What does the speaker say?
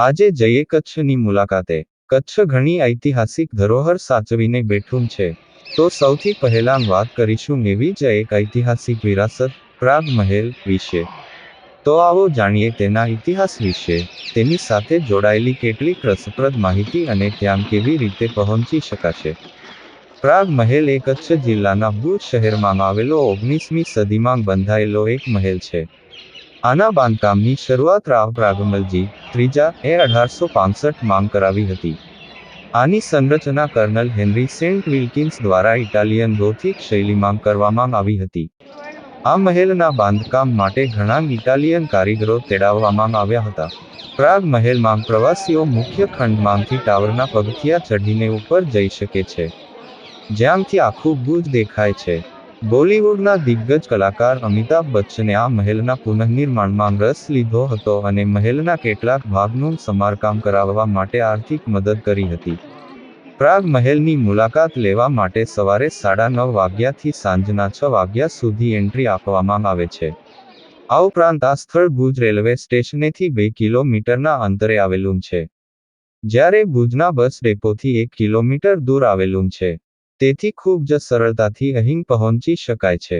આજે જઈએ કચ્છની મુલાકાતે કચ્છ ઘણી ઐતિહાસિક ધરોહર સાચવીને બેઠું છે. તો સૌથી પહેલાં વાત કરીશું એવી જ એક ઐતિહાસિક વિરાસત, પ્રાગ મહેલ વિશે. તો આવો જાણીએ તેના ઇતિહાસ વિશે. તેની સાથે જોડાયેલી કેટલીક રસપ્રદ માહિતી અને ત્યાં કેવી રીતે પહોંચી શકાશે. પ્રાગ મહેલ એ કચ્છ જિલ્લાના ભુજ શહેરમાં આવેલો ઓગણીસમી સદીમાં બંધાયેલો એક મહેલ છે. આના બાંધકામની શરૂઆત રાવ પ્રાગમલજી ત્રીજા એ અઢારસો પાંસઠમાં કરાવી હતી. આની સંરચના કર્નલ હેનરી સેન્ટ વિલ્કિન્સ દ્વારા ઇટાલિયન ગોથિક શૈલીમાં કરવામાં આવી હતી. આ મહેલના બાંધકામ માટે ઘણા ઇટાલિયન કારીગરો તેડાવવામાં આવ્યા હતા. પ્રાગ મહેલમાં પ્રવાસીઓ મુખ્ય ખંડમાંથી ટાવરના પગથિયા ચઢીને ઉપર જઈ શકે છે. જ્યાંથી આખું ભુજ દેખાય છે. બોલિવૂડના દિગ્ગજ કલાકાર અમિતાભ બચ્ચને આ મહેલના પુનઃનિર્માણમાં રસ લીધો હતો અને મહેલના કેટલાક ભાગનું સમારકામ કરાવવા માટે આર્થિક મદદ કરી હતી. પ્રાગ મહેલની મુલાકાત લેવા માટે સવારે સાડા નવ વાગ્યાથી સાંજના છ વાગ્યા સુધી એન્ટ્રી આપવામાં આવે છે. આ ઉપરાંત આ સ્થળ ભુજ રેલવે સ્ટેશનેથી બે કિલોમીટરના અંતરે આવેલું છે. જ્યારે ભુજના બસ ડેપોથી એક કિલોમીટર દૂર આવેલું છે. તેથી ખૂબ જ સરળતાથી અહીં પહોંચી શકાય છે.